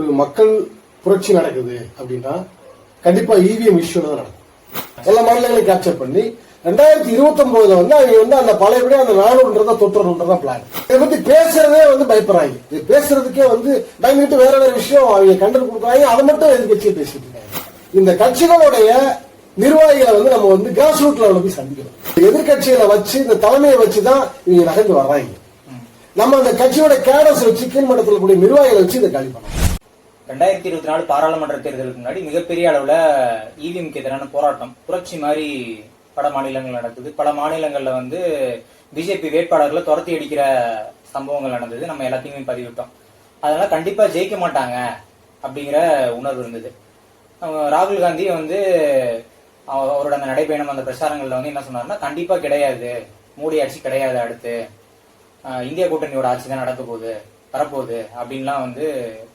ஒரு மக்கள் புரட்சி நடக்குது அப்படின்னா கண்டிப்பா இவிஎம் இஷ்யூல தான் நடக்கும். எல்லா மாநிலங்களையும் கேப்சர் பண்ணி ரெண்டாயிரத்தி இருபத்தி ஒன்பதுல வந்து அவங்க வந்து அந்த பழையபடி அந்த நானூறுன்றதா தொற்றுன்றதா பிளான் இதை பத்தி பேசுறதே வந்து பயப்படுறாங்க. இது பேசுறதுக்கே வந்து பயந்துட்டு வேற வேற விஷயம் அவங்க கண்டல் கொடுக்குறாங்க. அதை மட்டும் எதிர்கட்சியை பேசிட்டு இருக்காங்க. இந்த கட்சிகளுடைய நிர்வாகிகளை வந்து நம்ம வந்து கிராஸ் ரூட் லெவலில் போய் சந்திக்கணும். எதிர்கட்சிகளை வச்சு இந்த தலைமையை வச்சு தான் இவங்க நகர்ந்து வர்றாங்க. நம்ம அந்த கட்சியோட கேடஸ் வச்சு கீழ்மட்டத்தில் கூடிய நிர்வாகிகளை வச்சு இதை காலி பண்ணணும். ரெண்டாயிரத்தி இருபத்தி நாலு பாராளுமன்ற தேர்தலுக்கு முன்னாடி மிகப்பெரிய அளவுல இவிஎம்க்கு எதிரான போராட்டம். புரட்சி மாதிரி பல மாநிலங்கள் நடக்குது. பல மாநிலங்கள்ல வந்து பிஜேபி வேட்பாளர்களை துரத்தி அடிக்கிற சம்பவங்கள் நடந்தது. நம்ம எல்லாத்தையுமே பதிவிட்டோம். அதனால கண்டிப்பா ஜெயிக்க மாட்டாங்க அப்படிங்கிற உணர்வு இருந்தது. ராகுல் காந்தி வந்து அவரோட அந்த நடைபயணம் அந்த பிரச்சாரங்கள்ல வந்து என்ன சொன்னாருன்னா கண்டிப்பா கிடையாது. மோடி ஆட்சி கிடையாது அடுத்து. இந்திய கூட்டணியோட ஆட்சி தான் நடக்க போகுது. வரப்போகுது அப்படின்லாம் வந்து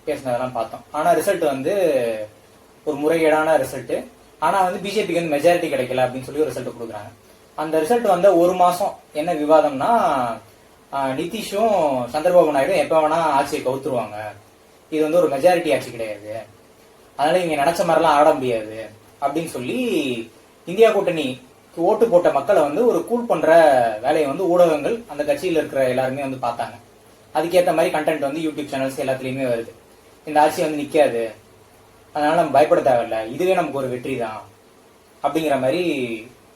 பேசினதெல்லாம் பார்த்தோம். ஆனா ரிசல்ட் வந்து ஒரு முறைகேடான ரிசல்ட் ஆனா வந்து பிஜேபிக்கு வந்து மெஜாரிட்டி கிடைக்கல அப்படின்னு சொல்லி ஒரு ரிசல்ட் கொடுக்குறாங்க. அந்த ரிசல்ட் வந்த ஒரு மாசம் என்ன விவாதம்னா நிதிஷும் சந்திரபாபு நாயுடும் எப்ப வேணா ஆட்சியை கவுத்துருவாங்க. இது வந்து ஒரு மெஜாரிட்டி ஆட்சி கிடையாது. அதனால இங்க நினைச்ச மாதிரிலாம் ஆட முடியாது அப்படின்னு சொல்லி இந்தியா கூட்டணி ஓட்டு போட்ட மக்களை வந்து ஒரு கூல் பண்ற வேலையை வந்து ஊடகங்கள் அந்த கட்சியில இருக்கிற எல்லாருமே வந்து பார்த்தாங்க. அதுக்கேத்த மாதிரி கண்டென்ட் வந்து யூடியூப் சேனல்ஸ் எல்லாத்துலயுமே வருது. இந்த ஆட்சி வந்து நிக்காது. அதனால நம்ம பயப்பட தேவையில்ல. இதுவே நமக்கு ஒரு வெற்றி தான் அப்படிங்கிற மாதிரி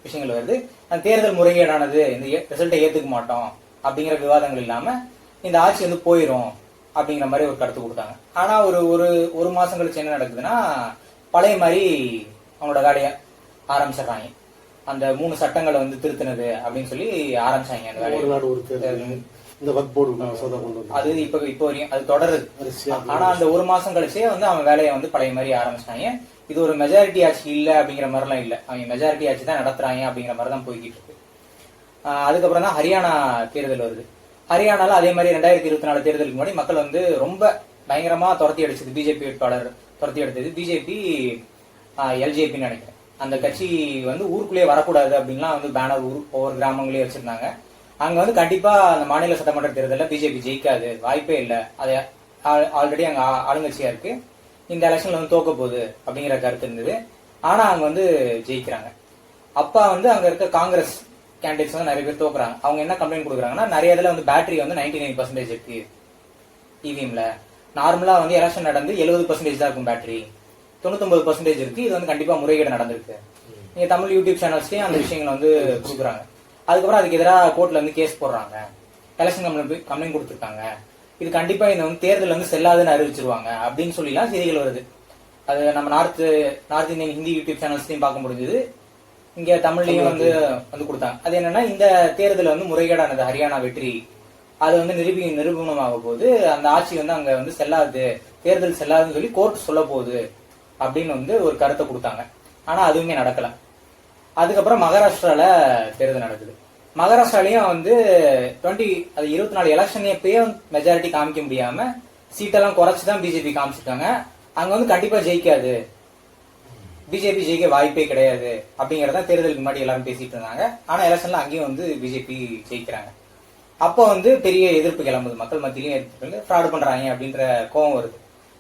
விஷயங்கள் வருது. அந்த தேர்தல் முறைகேடானது இந்த ரிசல்ட்டை ஏத்துக்க மாட்டோம் அப்படிங்கிற விவாதங்கள் இல்லாம இந்த ஆட்சி வந்து போயிரும் அப்படிங்கிற மாதிரி ஒரு கருத்து கொடுத்தாங்க. ஆனா ஒரு ஒரு ஒரு மாசம் கழிச்சு என்ன நடக்குதுன்னா பழைய மாதிரி அவங்களோட வேலையை ஆரம்பிச்சிடுறாங்க. அந்த மூணு சட்டங்களை வந்து திருத்தினது அப்படின்னு சொல்லி ஆரம்பிச்சாங்க அந்த வேலையை. இந்த வக் போர்டு மசோதா கொண்டு வந்து அது இப்ப இப்போ வரையும் அது தொடருது. ஆனா அந்த ஒரு மாசம் கழிச்சே வந்து அவன் வேலையை வந்து பழைய மாதிரி ஆரம்பிச்சிட்டாங்க. இது ஒரு மெஜாரிட்டி ஆட்சி இல்ல அப்படிங்கிற மாதிரிலாம் இல்ல. அவங்க மெஜாரிட்டி ஆட்சி தான் நடத்துறாங்க அப்படிங்கிற மாதிரி தான் போய்கிட்டு இருக்கு. அதுக்கப்புறம் தான் ஹரியானா தேர்தல் வருது. ஹரியானால அதே மாதிரி ரெண்டாயிரத்தி இருபத்தி நாலு தேர்தலுக்கு முன்னாடி மக்கள் வந்து ரொம்ப பயங்கரமா துரத்தி அடிச்சது பிஜேபி வேட்பாளர் துரத்தி அடித்தது பிஜேபி எல்ஜேபின்னு நினைக்கிறேன். அந்த கட்சி வந்து ஊருக்குள்ளேயே வரக்கூடாது அப்படின்லாம் வந்து பேனர் ஊர் ஒவ்வொரு கிராமங்களே வச்சிருந்தாங்க. அங்க வந்து கண்டிப்பா அந்த மாநில சட்டமன்ற தேர்தலில் பிஜேபி ஜெயிக்காது. வாய்ப்பே இல்லை. அது ஆல்ரெடி அங்க ஆளுங்கட்சியா இருக்கு. இந்த எலெக்ஷன்ல வந்து தோக்க போகுது அப்படிங்கிற கருத்து இருந்தது. ஆனா அங்க வந்து ஜெயிக்கிறாங்க. அப்பா வந்து அங்க இருக்க காங்கிரஸ் கேண்டிடேட்ஸ் வந்து நிறைய பேர் தோக்குறாங்க. அவங்க என்ன கம்ப்ளைண்ட் கொடுக்குறாங்கன்னா நிறைய இதுல வந்து பேட்டரி வந்து 99% நைன் பர்சன்டேஜ் இருக்கு இவிஎம்ல நார்மலா வந்து எலெக்ஷன் நடந்து எழுபது பர்சன்டேஜ் தான் இருக்கும் பேட்டரி தொண்ணூத்தொன்பது பர்சன்டேஜ் இருக்கு. இது வந்து கண்டிப்பா முறைகேடு நடந்திருக்கு. நீங்க தமிழ் யூடியூப் சேனல்ஸ்லயும் அந்த விஷயங்களை வந்து கொடுக்குறாங்க. அதுக்கப்புறம் அதுக்கு எதிராக கோர்ட்ல வந்து கேஸ் போடுறாங்க. எலெக்ஷன் கம்ப்ளைண்ட் கம்ப்ளைண்ட் கொடுத்துருக்காங்க. இது கண்டிப்பா இந்த வந்து தேர்தல் வந்து செல்லாதுன்னு அறிவிச்சிருவாங்க அப்படின்னு சொல்லிலாம் செய்திகள் வருது. அது நம்ம north north Indian Hindi YouTube சேனல்ஸ்லயும் பார்க்க முடிஞ்சது. இங்க தமிழ்லயும் வந்து வந்து கொடுத்தாங்க. அது என்னன்னா இந்த தேர்தல் வந்து முறைகேடானது ஹரியானா வெற்றி அது வந்து நிரூபி நிரூபணமாக போகுது. அந்த ஆட்சி வந்து அங்க வந்து செல்லாது தேர்தல் செல்லாதுன்னு சொல்லி கோர்ட் சொல்ல போகுது அப்படின்னு வந்து ஒரு கருத்தை கொடுத்தாங்க. ஆனா அதுவுமே நடக்கல. அதுக்கப்புறம் மகாராஷ்டிரால தேர்தல் நடக்குது. மகாராஷ்டிராலையும் வந்து டுவெண்ட்டி அது இருபத்தி நாலு எலெக்ஷன் எப்பயே மெஜாரிட்டி காமிக்க முடியாம சீட்டெல்லாம் குறைச்சி தான் பிஜேபி காமிச்சிருக்காங்க. அங்க வந்து கண்டிப்பா ஜெயிக்காது. பிஜேபி ஜெயிக்க வாய்ப்பே கிடையாது அப்படிங்கறத தேர்தலுக்கு முன்னாடி எல்லாரும் பேசிட்டு இருந்தாங்க. ஆனா எலெக்ஷன்ல அங்கேயும் வந்து பிஜேபி ஜெயிக்கிறாங்க. அப்போ வந்து பெரிய எதிர்ப்பு கிளம்புது. மக்கள் மத்தியிலையும் எதிர்ப்பு ஃப்ராடு பண்றாங்க அப்படின்ற கோவம் வருது.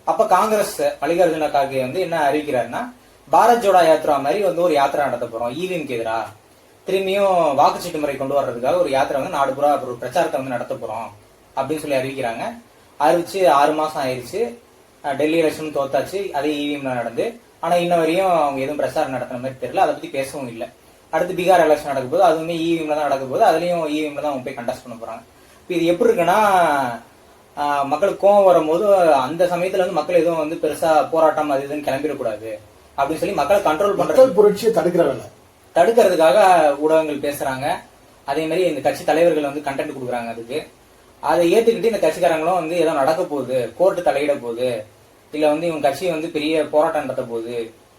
அப்ப காங்கிரஸ் மல்லிகார்ஜுன கார்கே வந்து என்ன அறிவிக்கிறாருன்னா பாரத் ஜோடா யாத்ரா மாதிரி வந்து ஒரு யாத்திரை நடத்த போறோம். ஈவிஎம்க்கு எதிராக திரும்பியும் வாக்குச்சீட்டு முறை கொண்டு வர்றதுக்காக ஒரு யாத்திரை வந்து நாடு பூரா ஒரு பிரச்சாரத்தை வந்து நடத்த போறோம் அப்படின்னு சொல்லி அறிவிக்கிறாங்க. அறிவிச்சு ஆறு மாசம் ஆயிடுச்சு டெல்லி எலெக்ஷன் தோத்தாச்சு. அதே இவிஎம்ல நடந்து. ஆனா இன்ன வரையும் அவங்க எதுவும் பிரச்சாரம் நடத்துன மாதிரி தெரியல. அதை பத்தி பேசவும் இல்லை. அடுத்து பீகார் எலெக்ஷன் நடக்கும் போது அதுவுமே இவிஎம்ல தான் நடக்கும் போது அதுலயும் இவிஎம்ல தான் அவங்க போய் கண்டஸ்ட் பண்ண போறாங்க. இப்போ இது எப்படி இருக்குன்னா மக்களுக்கு கோவம் வரும்போது அந்த சமயத்துல வந்து மக்கள் எதுவும் வந்து பெருசா போராட்டம் அது இதுன்னு கிளம்பிடக்கூடாது அப்படின்னு சொல்லி மக்களை கண்ட்ரோல் பண்றது. புரட்சியை தடுக்கிற வேலை தடுக்கிறதுக்காக ஊடகங்கள் பேசுறாங்க. அதே மாதிரி இந்த கட்சி தலைவர்கள் வந்து கண்டென்ட் கொடுக்குறாங்க அதுக்கு. அதை ஏத்துக்கிட்டு இந்த கட்சிக்காரங்களும் வந்து ஏதோ நடக்க போகுது கோர்ட்டு தலையிட போகுது இல்ல வந்து இவங்க கட்சி வந்து பெரிய போராட்டம் நடத்த போகுது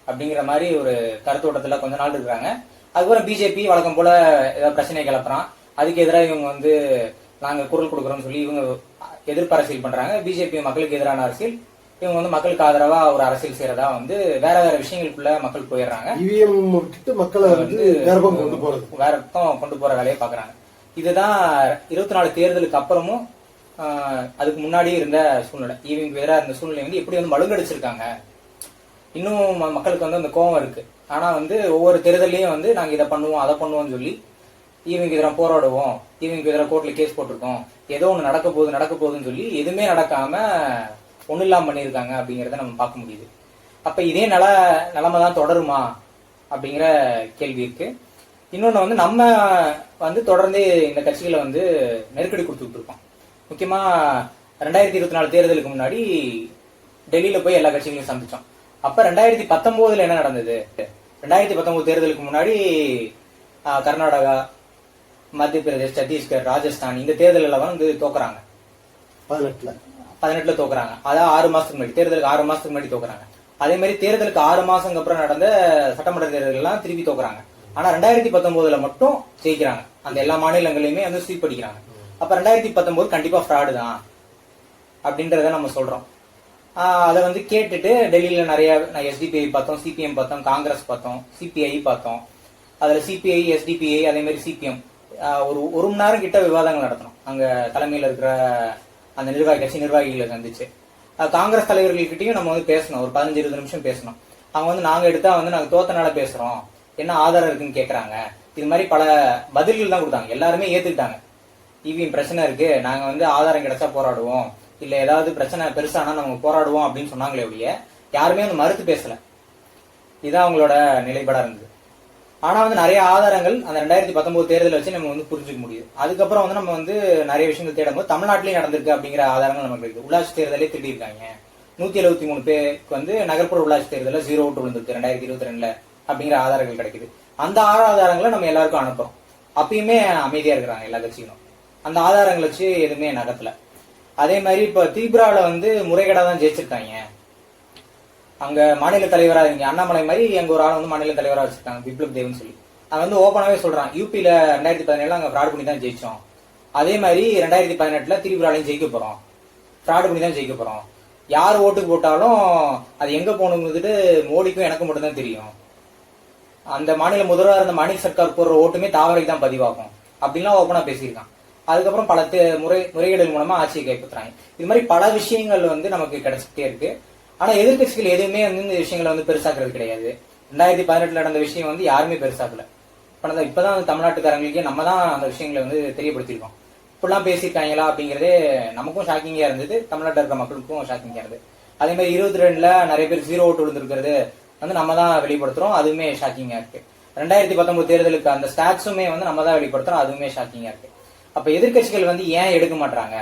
அப்படிங்கிற மாதிரி ஒரு கருத்தோட்டத்துல கொஞ்ச நாள் இருக்கிறாங்க. அதுக்கப்புறம் பிஜேபி வழக்கம் போல ஏதாவது பிரச்சனை கிளப்புறான். அதுக்கு எதிராக இவங்க வந்து நாங்க குரல் கொடுக்குறோம்னு சொல்லி இவங்க எதிர்ப்பு அரசியல் பண்றாங்க பிஜேபி மக்களுக்கு எதிரான அரசியல். இவங்க வந்து மக்களுக்கு ஆதரவா ஒரு அரசியல் செய்யறதா வந்து வேற வேற விஷயங்களுக்குள்ள மக்கள் போயிடுறாங்க. இவிஎம் விட்டுட்டு மக்களை வந்து வேற பக்கம் கொண்டு போறது. வேற பக்கம் கொண்டு போற வேலையை பாக்குறாங்க இதுதான் இருபத்தி நாலு தேர்தலுக்கு அப்புறமும் அதுக்கு முன்னாடி இருந்த சூழ்நிலை. ஈவினிங் எதிராக இருந்த சூழ்நிலை வந்து எப்படி வந்து மழுங்கடிச்சிருக்காங்க. இன்னும் மக்களுக்கு வந்து அந்த கோவம் இருக்கு. ஆனா வந்து ஒவ்வொரு தேர்தலையும் வந்து நாங்க இதை பண்ணுவோம் அதை பண்ணுவோம்னு சொல்லி ஈவினிங் எதிராக போராடுவோம் ஈவினிங் எதிராக கோர்ட்ல கேஸ் போட்டிருக்கோம் ஏதோ ஒன்று நடக்க போகுது நடக்க போகுதுன்னு சொல்லி எதுவுமே நடக்காம ஒன்றும் இல்லாமல் பண்ணியிருக்காங்க அப்படிங்கிறத நம்ம பார்க்க முடியுது. அப்போ இதே நல நிலமை தான் தொடருமா அப்படிங்கிற கேள்வி இருக்கு. இன்னொன்று வந்து நம்ம வந்து தொடர்ந்து இந்த கட்சிகளை வந்து நெருக்கடி கொடுத்துட்டு இருக்கோம் முக்கியமாக ரெண்டாயிரத்தி இருபத்தி நாலு தேர்தலுக்கு முன்னாடி டெல்லியில் போய் எல்லா கட்சிகளையும் சந்தித்தோம் அப்போ ரெண்டாயிரத்தி பத்தொம்போதில் என்ன நடந்தது? ரெண்டாயிரத்தி பத்தொம்போது தேர்தலுக்கு முன்னாடி கர்நாடகா மத்திய பிரதேஷ் சத்தீஸ்கர் ராஜஸ்தான் இந்த தேர்தலில் வந்து தோக்குறாங்க. பதினெட்டில். பதினெட்டுல தோக்குறாங்க. அதான் ஆறு மாசத்துக்கு முன்னாடி தேர்தலுக்கு ஆறு மாசத்துக்கு முன்னாடி தோக்குறாங்க. அதே மாதிரி தேர்தலுக்கு ஆறு மாசங்க அப்புறம் நடந்த சட்டமன்ற தேர்தல் எல்லாம் திருப்பி தோக்குறாங்க. ஆனா ரெண்டாயிரத்தி பத்தொன்பதுல மட்டும் ஜெயிக்கிறாங்க. அந்த எல்லா மாநிலங்களையுமே வந்து ஸ்வீப் அடிக்கிறாங்க. அப்ப ரெண்டாயிரத்தி பத்தொன்பது கண்டிப்பா ஃப்ராடு தான் அப்படின்றத நம்ம சொல்றோம். அதை வந்து கேட்டுட்டு டெல்லியில நிறைய எஸ்டிபிஐ பார்த்தோம் சிபிஎம் பார்த்தோம் காங்கிரஸ் பார்த்தோம் சிபிஐ பார்த்தோம். அதுல சிபிஐ எஸ்டிபிஐ அதே மாதிரி சிபிஎம் ஒரு ஒரு மணி நேரம் கிட்ட விவாதங்கள் நடத்தணும். அங்க தலைமையில இருக்கிற அந்த நிர்வாகி கட்சி நிர்வாகிகளை சந்திச்சு. காங்கிரஸ் தலைவர்கள்கிட்டயும் நம்ம வந்து பேசணும். ஒரு பதினஞ்சு இருபது நிமிஷம் பேசணும். அவங்க வந்து நாங்க எடுத்தா வந்து நாங்க தோத்தனால பேசுறோம். என்ன ஆதாரம் இருக்குன்னு கேக்குறாங்க. இது மாதிரி பல பதில்கள் தான் கொடுத்தாங்க. எல்லாருமே ஏத்துக்கிட்டாங்க. இவிஎம் பிரச்சனை இருக்கு. நாங்க வந்து ஆதாரம் கிடைச்சா போராடுவோம். இல்ல ஏதாவது பிரச்சனை பெருசானா நம்ம போராடுவோம் அப்படின்னு சொன்னாங்களே ஒழிய யாருமே வந்து மறுத்து பேசல. இதுதான் அவங்களோட நிலைப்பாடா இருந்தது. ஆனால் வந்து நிறைய ஆதாரங்கள் அந்த ரெண்டாயிரத்தி பத்தொன்பது தேர்தலை வச்சு நம்ம வந்து புரிஞ்சுக்க முடியுது. அதுக்கப்புறம் வந்து நம்ம வந்து நிறைய விஷயங்கள் தேடும்போது தமிழ்நாட்டிலேயே நடந்திருக்கு அப்படிங்கிற ஆதாரங்கள் நமக்கு இருக்குது உள்ளாட்சி தேர்தலே திட்டிருக்காங்க நூற்றி எழுபத்தி மூணு பேருக்கு வந்து நகர்ப்புற உள்ளாட்சி தேர்தலில் ஜீரோ ஓட்டு விழுந்திருக்கு ரெண்டாயிரத்தி இருபத்தி ரெண்டில் அப்படிங்கிற ஆதாரங்கள் கிடைக்குது. அந்த ஆதாரங்களை நம்ம எல்லாருக்கும் அனுப்புறோம். அப்பயுமே அமைதியாக இருக்கிறாங்க எல்லா கட்சிகளும். அந்த ஆதாரங்களை வச்சு எதுவுமே நகர்த்தல அதே மாதிரி இப்போ திரிபுரால வந்து முறைகேடாக தான் ஜெயிச்சிருக்காங்க. அங்க மாநில தலைவரா இங்க அண்ணாமலை மாதிரி எங்க ஒரு ஆள் வந்து மாநில தலைவரா வச்சிருக்காங்க பிப்ளப் தேவ்னு சொல்லி. அவன் வந்து ஓப்பனாவே சொல்றான். யூபியில் ரெண்டாயிரத்தி பதினேழுல அங்க ஃப்ராட் பண்ணி தான் ஜெயிச்சோம். அதே மாதிரி ரெண்டாயிரத்தி பதினெட்டுல திரிபுராலையும் ஜெயிக்க போறோம். ஃப்ராட் பண்ணி தான் ஜெயிக்க போறோம். யார் ஓட்டு போட்டாலும் அது எங்க போகணுங்கிறது மோடிக்கும் எனக்கும் மட்டும்தான் தெரியும். அந்த மாநில முதல்வராக இருந்த மாநில சர்க்கார் போடுற ஓட்டுமே தாவரைக்கு தான் பதிவாகும். அப்படின்லாம் ஓப்பனா பேசியிருக்கான். அதுக்கப்புறம் பல தே- முறை முறைகேடுகள் மூலமா ஆட்சியை கைப்பற்றுறாங்க. இது மாதிரி பல விஷயங்கள் வந்து நமக்கு கிடைச்சிட்டே இருக்கு. ஆனா எதிர்க்கட்சிகள் எதுவுமே வந்து இந்த விஷயங்களை வந்து பெருசாக்குறது கிடையாது. ரெண்டாயிரத்தி பதினெட்டுல நடந்த விஷயம் வந்து யாருமே பெருசாக்கல. இப்பதான் இப்பதான் வந்து தமிழ்நாட்டுக்காரங்களுக்கே நம்ம தான் அந்த விஷயங்களை வந்து தெரியப்படுத்தியிருக்கோம். இப்படிலாம் பேசியிருக்காங்களா அப்படிங்கறதே நமக்கும் ஷாக்கிங்கா இருந்தது. தமிழ்நாட்டில் இருக்கிற மக்களுக்கும் ஷாக்கிங்கா இருந்தது. அதே மாதிரி இருபத்தி ரெண்டுல நிறைய பேர் ஜீரோ ஓட்டு விழுந்திருக்கிறது வந்து நம்ம தான் வெளிப்படுத்துறோம். அதுவுமே ஷாக்கிங்கா இருக்கு. ரெண்டாயிரத்தி பத்தொன்பது தேர்தலுக்கு அந்த ஸ்டாட்ஸுமே வந்து நம்ம தான் வெளிப்படுத்துறோம். அதுவுமே ஷாக்கிங்கா இருக்கு. அப்ப எதிர்க்கட்சிகள் வந்து ஏன் எடுக்க மாட்டாங்க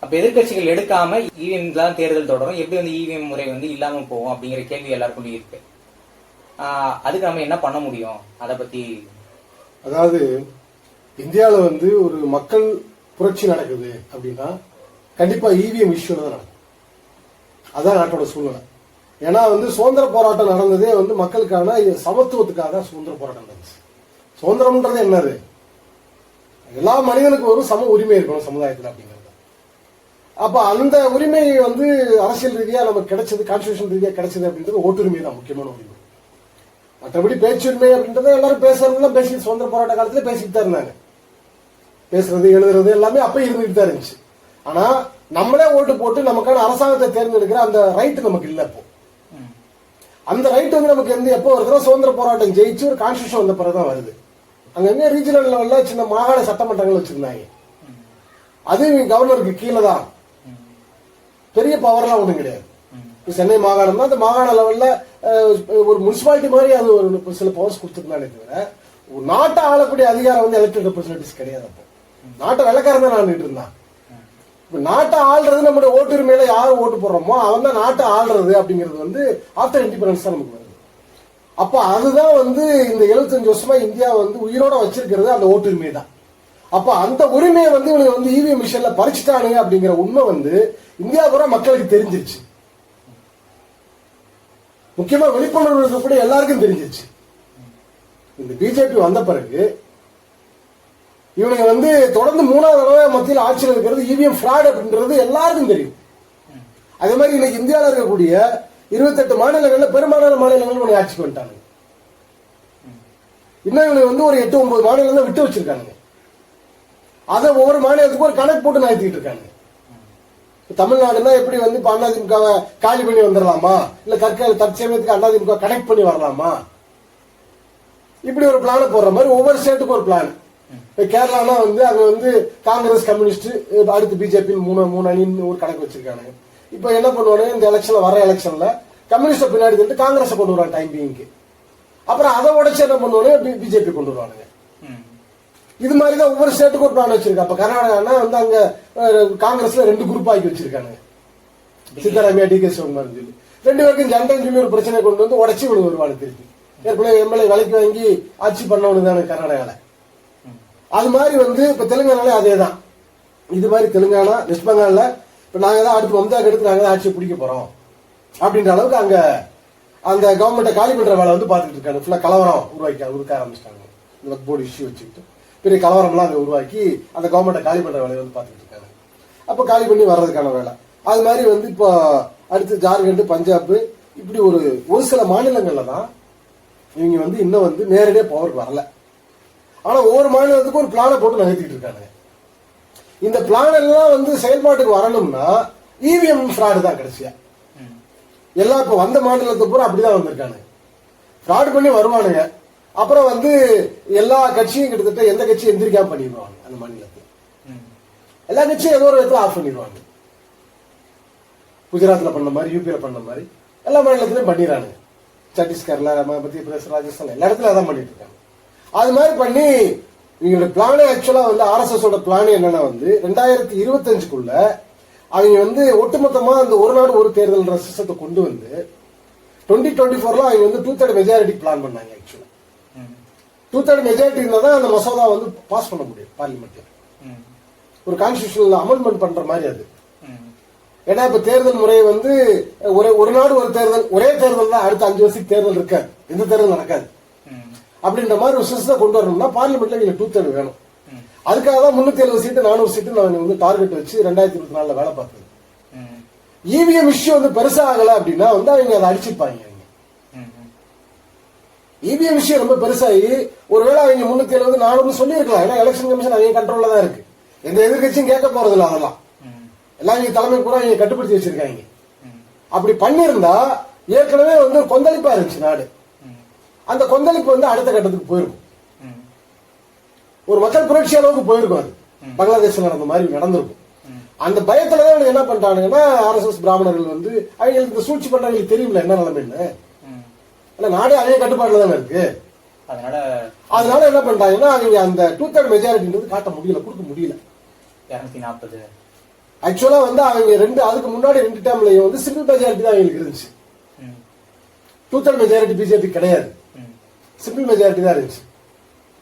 அப்ப எதிர்க்கட்சிகள் எடுக்காம இவிஎம் தான் தேர்தல் தொடரும். எப்படி வந்து இவிஎம் முறை வந்து இல்லாம போகும் அப்படிங்கிற கேள்வி எல்லாருக்கும் இருக்கு. ஆஹ் அதுக்கு நம்ம என்ன பண்ண முடியும்? அதை பத்தி அதாவது இந்தியாவில் வந்து ஒரு மக்கள் புரட்சி நடக்குது அப்படின்னா கண்டிப்பா இவிஎம் இஷ்யூல தான் நடக்கும். அதான் நாட்டோட சூழ்நிலை. ஏன்னா வந்து சுதந்திர போராட்டம் நடந்ததே வந்து மக்களுக்கான சமத்துவத்துக்காக தான் சுதந்திர போராட்டம் நடந்துச்சு. சுதந்திரம்ன்றது என்னது? எல்லா மனிதனுக்கும் ஒரு சம உரிமை இருக்கணும் சமுதாயத்தில் அப்படிங்கிறது. அப்ப அந்த உரிமை வந்து அரசியல் ரீதியா நமக்கு கிடைச்சது கான்ஸ்டியூஷன் ரீதியா கிடைச்சது அப்படின்றது ஓட்டுரிமை தான் முக்கியமான உரிமை. மற்றபடி பேச்சுரிமை அப்படின்றத எல்லாரும் பேசுறதுலாம் பேசி சுதந்திர போராட்ட காலத்துல பேசிட்டு தான் இருந்தாங்க. பேசுறது எழுதுறது எல்லாமே அப்ப இருந்துட்டு தான் இருந்துச்சு. ஆனா நம்மளே ஓட்டு போட்டு நமக்கான அரசாங்கத்தை தேர்ந்தெடுக்கிற அந்த ரைட் நமக்கு இல்ல இப்போ அந்த ரைட் வந்து நமக்கு எந்த எப்போ வருதுன்னா சுதந்திர போராட்டம் ஜெயிச்சு ஒரு கான்ஸ்டியூஷன் வந்த பிறகுதான் வருது. அங்கங்க ரீஜனல் லெவல்ல சின்ன மாகாண சட்டமன்றங்கள் வச்சிருந்தாங்க. அது கவர்னருக்கு கீழே தான் பெரிய பவர்லாம் ஒண்ணும் கிடையாது. ம், சென்னை மாகாணம்னா அந்த மாகாண லெவல்ல ஒரு முனிசிபாலிட்டி மாதிரி அது ஒரு சில பவர்ஸ் கொடுத்துருந்தாலே தவிர ஒரு நாட்டை ஆளக்கூடிய அதிகாரம் வந்து எலக்ட்ரிக் ரெப்ரஸன்டேட்டிவ்ஸ் கிடையாது அப்போ. நாட்டை வெள்ளக்காரன் தான் ஆண்டுட்டு இருந்தான். இப்ப நாட்டை ஆள்றது நம்முடைய ஓட்டுரிமையில யார் ஓட்டு போடுறோமோ அவன் தான் நாட்டை ஆள்றது அப்படிங்கிறது வந்து ஆஃப்டர் இண்டிபெண்டன்ஸ் தான் நமக்கு வருது. அப்ப அதுதான் வந்து இந்த 75 வருஷமா இந்தியா வந்து உயிரோட வச்சிருக்கிறது அந்த ஓட்டுரிமை தான். அப்ப அந்த உரிமையை வந்து இவனுக்கு வந்து இவிஎம் மிஷன்ல பறிச்சுட்டானுங்க அப்படிங்கிற உண்மை வந்து இந்தியா பூரா மக்களுக்கு தெரிஞ்சிருச்சு. முக்கியமா விழிப்புணர்வு இருக்கக்கூடிய எல்லாருக்கும் தெரிஞ்சிருச்சு. இந்த பிஜேபி வந்த பிறகு இவனுங்க வந்து தொடர்ந்து மூணாவது தடவை மத்தியில் ஆட்சியில் இருக்கிறது இவிஎம் ஃப்ராட் அப்படின்றது எல்லாருக்கும் தெரியும். அதே மாதிரி இன்னைக்கு இந்தியாவில் இருக்கக்கூடிய இருபத்தெட்டு மாநிலங்களில் பெரும்பாலான மாநிலங்கள் இவனுக்கு ஆட்சி பண்ணிட்டாங்க இன்னும் இவனை வந்து ஒரு எட்டு ஒன்பது மாநிலம் தான் விட்டு வச்சிருக்காங்க அதை ஒவ்வொரு மாநிலத்துக்கும் ஒரு கணக்கு போட்டு நடத்திட்டு இருக்காங்க. தமிழ்நாடுனா எப்படி வந்து இப்ப அதிமுகவை காலி பண்ணி வந்துடலாமா இல்ல தற்கால தற்சமயத்துக்கு அதிமுக கனெக்ட் பண்ணி வரலாமா? இப்படி ஒரு பிளான போடுற மாதிரி ஒவ்வொரு ஸ்டேட்டுக்கும் ஒரு பிளான் இப்போ கேரளானா வந்து அங்க வந்து காங்கிரஸ் கம்யூனிஸ்ட் அடுத்து பிஜேபி மூணு மூணு அணின்னு ஒரு கணக்கு வச்சிருக்காங்க. இப்ப என்ன பண்ணுவாங்க? இந்த எலெக்ஷன்ல வர எலெக்ஷன்ல கம்யூனிஸ்ட பின்னாடி தள்ளிட்டு காங்கிரஸை கொண்டு வருவாங்க டைம் பீயிங்க்கு அப்புறம் அதை உடச்சு என்ன பண்ணுவாங்க? பிஜேபி கொண்டு வருவானுங்க. இது மாதிரி தான் ஒவ்வொரு ஸ்டேட்டுக்கும் ஒரு பிளான் வச்சிருக்கா அப்ப கர்நாடகானா வந்து அங்க காங்கிரஸ்ல ரெண்டு குரூப் ஆக்கி வச்சிருக்காங்க சித்தராமையா டி கே சிவகுமார் சொல்லி. ரெண்டு பேருக்கும் ஜனதன் சொல்லி ஒரு பிரச்சனை கொண்டு வந்து உடச்சி விடு வருவானு திருப்பி ஏற்கனவே எம்எல்ஏ விலைக்கு வாங்கி ஆட்சி பண்ணவனு தானே கர்நாடகால. அது மாதிரி வந்து இப்ப தெலுங்கானால அதே தான் இது மாதிரி தெலுங்கானா வெஸ்ட் பெங்கால்ல இப்ப நாங்க தான் அடுத்து மம்தாக்கு எடுத்து நாங்க தான் ஆட்சியை பிடிக்க போறோம். அப்படின்ற அளவுக்கு அங்க அந்த கவர்மெண்ட்டை காலி பண்ற வேலை வந்து பார்த்துட்டு இருக்காங்க. ஃபுல்லா கலவரம் உருவாக்கி உருக்க ஆரம்பிச்சிட்டாங்க. இந்த போர்டு இஷ்யூ வச்சுக்கிட்டு. பெரிய கலவரம்லாம் அங்க உருவாக்கி அந்த கவர்மெண்ட்டை காலி பண்ற வேலையை வந்து பார்த்துட்டு இருக்காங்க. அப்ப காலி பண்ணி வர்றதுக்கான வேலை. அது மாதிரி வந்து இப்போ அடுத்து ஜார்க்கண்ட் பஞ்சாப் இப்படி ஒரு ஒரு சில மாநிலங்கள்ல தான் இவங்க வந்து இன்னும் வந்து நேரடியா பவருக்கு வரல. ஆனா ஒவ்வொரு மாநிலத்துக்கும் ஒரு பிளானை போட்டு நகர்த்திட்டு இருக்காங்க. இந்த பிளான் எல்லாம் வந்து செயல்பாட்டுக்கு வரணும்னா இவிஎம் ஃப்ராடு தான் கடைசியா. எல்லாம் இப்ப வந்த மாநிலத்தை பூரா அப்படிதான் வந்திருக்காங்க. ஃப்ராட் பண்ணி வருவானுங்க. அப்புறம் வந்து எல்லா கட்சியும் கிட்டத்தட்ட எந்த கட்சியும் எந்திரிக்காம பண்ணிடுவாங்க அந்த மாநிலத்தில் எல்லா கட்சியும் ஏதோ ஒரு விதத்துல ஆஃப் பண்ணிடுவாங்க. குஜராத்ல பண்ண மாதிரி யூபியில பண்ண மாதிரி எல்லா மாநிலத்திலயும் பண்ணிடுறாங்க சத்தீஸ்கர்ல மத்திய பிரதேச ராஜஸ்தான் எல்லா இடத்துல அதான் பண்ணிட்டு இருக்காங்க. அது மாதிரி பண்ணி இவங்களோட பிளானே ஆக்சுவலா வந்து ஆர்எஸ்எஸ் ஓட பிளான் என்னன்னா வந்து ரெண்டாயிரத்தி இருபத்தஞ்சுக்குள்ள அவங்க வந்து ஒட்டுமொத்தமா அந்த ஒரு நாடு ஒரு தேர்தல்ன்ற சிஸ்டத்தை கொண்டு வந்து டுவெண்ட்டி டுவெண்ட்டி ஃபோர்ல அவங்க வந்து டூ தேர்ட் மெஜாரிட்டி பிளான் பண்ணாங்க ஆக்சுவலா டூ தேர்ட் மெஜாரிட்டி இருந்தா தான் அந்த மசோதா வந்து பாஸ் பண்ண முடியும் பார்லிமெண்ட்ல. ஒரு கான்ஸ்டியூஷனல் அமெண்ட்மெண்ட் பண்ற மாதிரி அது. ஏன்னா இப்ப தேர்தல் முறை வந்து ஒரே ஒரு நாடு ஒரு தேர்தல் ஒரே தேர்தல் தான் அடுத்த அஞ்சு வருஷத்துக்கு தேர்தல் இருக்காது எந்த தேர்தல் நடக்காது. அப்படின்ற மாதிரி ஒரு சிஸ்டத்தை கொண்டு வரணும்னா பார்லிமெண்ட்ல நீங்க டூ தேர்ட் வேணும். அதுக்காக தான் முன்னூத்தி எழுபது சீட்டு நானூறு சீட்டு நான் வந்து டார்கெட் வச்சு ரெண்டாயிரத்தி இருபத்தி நாலுல வேலை பார்த்தது. இவிஎம் இஷ்யூ வந்து பெருசா ஆகல அப்படின்னா வந்து அவங்க அதை அடிச்சுப்பாங்க. இவிஎம் விஷயம் ரொம்ப பெருசாகி ஒருவேளை அவங்க முன்னூத்தி எழுபது நானூறு சொல்லியிருக்கலாம். ஏன்னா எலெக்ஷன் கமிஷன் அவங்க கண்ட்ரோல்ல தான் இருக்கு. எந்த எதிர்கட்சியும் கேட்க போறது இல்லை அதெல்லாம். எல்லாம் இங்க தலைமை பூரா இங்க கட்டுப்படுத்தி வச்சிருக்காங்க. அப்படி பண்ணியிருந்தா ஏற்கனவே வந்து கொந்தளிப்பா இருந்துச்சு நாடு. அந்த கொந்தளிப்பு வந்து அடுத்த கட்டத்துக்கு போயிருக்கும். ஒரு மக்கள் புரட்சி அளவுக்கு போயிருக்கும் அது. பங்களாதேஷ்ல நடந்த மாதிரி நடந்திருக்கும். அந்த பயத்துல தான் இவனுங்க என்ன பண்ணிட்டானுங்கன்னா ஆர்எஸ்எஸ் பிராமணர்கள் வந்து அவங்களுக்கு இந்த சூழ்ச்சி பண்றவங்களுக்கு தெரியுமில்ல என்ன நிலைமைன்னு. இல்ல நாடே அதே கட்டுப்பாடுல தானே இருக்கு? அதனால அதனால என்ன பண்ணிட்டாங்கன்னா அவங்க அந்த டூ தேர்ட் மெஜாரிட்டின்றது காட்ட முடியல கொடுக்க முடியல. இருநூத்தி நாற்பது. ஆக்சுவலா வந்து அவங்க ரெண்டு அதுக்கு முன்னாடி ரெண்டு டேம்லயும் வந்து சிங்கிள் மெஜாரிட்டி தான் அவங்களுக்கு இருந்துச்சு. டூ தேர்ட் மெஜாரிட்டி பிஜேபி கிடையாது. சிங்கிள் மெஜாரிட்டி தான் இருந்துச்சு.